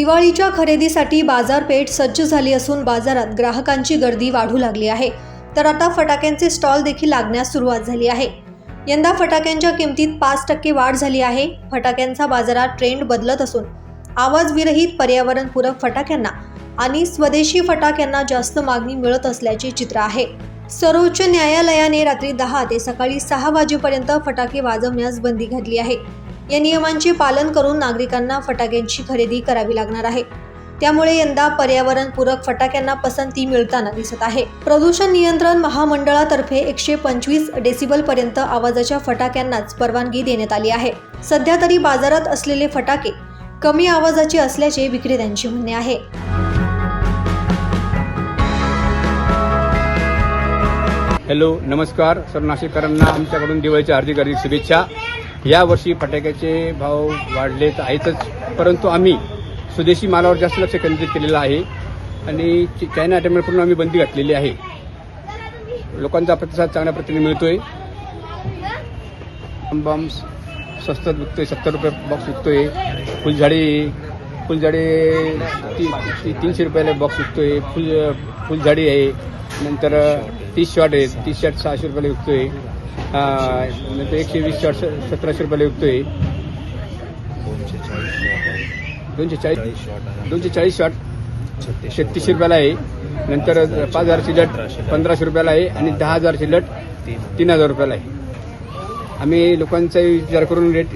दिवाळीच्या खरेदीसाठी बाजारपेठ सज्ज झाली असून बाजारात ग्राहकांची गर्दी वाढू लागली आहे. तर आता फटाक्यांचे स्टॉल देखील लागण्यास सुरुवात झाली आहे. यंदा फटाक्यांच्या किमतीत पाच टक्के वाढ झाली आहे. फटाक्यांचा बाजारात ट्रेंड बदलत असून आवाजविरहित पर्यावरणपूरक फटाक्यांना आणि स्वदेशी फटाक्यांना जास्त मागणी मिळत असल्याचे चित्र आहे. सर्वोच्च न्यायालयाने रात्री दहा ते सकाळी सहा वाजेपर्यंत फटाके वाजवण्यास बंदी घातली आहे. या नियमांचे पालन करून नागरिकांना फटाक्यांची खरेदी करावी लागणार आहे. त्यामुळे यंदा पर्यावरणपूरक फटाक्यांना पसंती मिळताना दिसत आहे. प्रदूषण नियंत्रण महामंडळातर्फे एकशे पंचवीस डेसिबल पर्यंत आवाजाच्या फटाक्यांनाच परवानगी देण्यात आली आहे. सध्या तरी बाजारात असलेले फटाके कमी आवाजाचे असल्याचे विक्रेत्यांचे म्हणणे आहे. हॅलो नमस्कार. सर नाशिककरांना आमच्याकडून दिवाळीच्या हार्दिक हार्दिक शुभेच्छा. यावर्षी फटाक्याचे भाव वाढले तर आहेतच परंतु आम्ही स्वदेशी मालावर जास्त लक्ष केंद्रित केलेलं आहे. आणि ची- चायना आयटमकडून आम्ही बंदी घातलेली आहे. लोकांचा प्रतिसाद चांगल्या प्रतीने मिळतोय. बॉम्ब्स स्वस्त विकतोय सत्तर रुपये बॉक्स विकतोय. फुलझाडी फुलझाडी ती- तीनशे रुपयाला बॉक्स विकतोय. फुल फुलझाडी आहे. नंतर तीस शॉट आहेत. तीस शॉट सहाशे रुपयाला विकतोय. नंतर एकशे वीस शॉट सतराशे रुपयाला विकतोय. दोनशे चाळीस दोनशे चाळीस शॉट छत्तीसशे रुपयाला आहे. नंतर पाच हजारची लट पंधराशे रुपयाला आहे आणि दहा हजारची लट तीन हजार रुपयाला आहे. आम्ही लोकांचा विचार करून रेट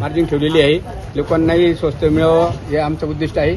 मार्जिन ठेवलेली आहे. लोकांनाही स्वस्त मिळावं हे आमचं उद्दिष्ट आहे.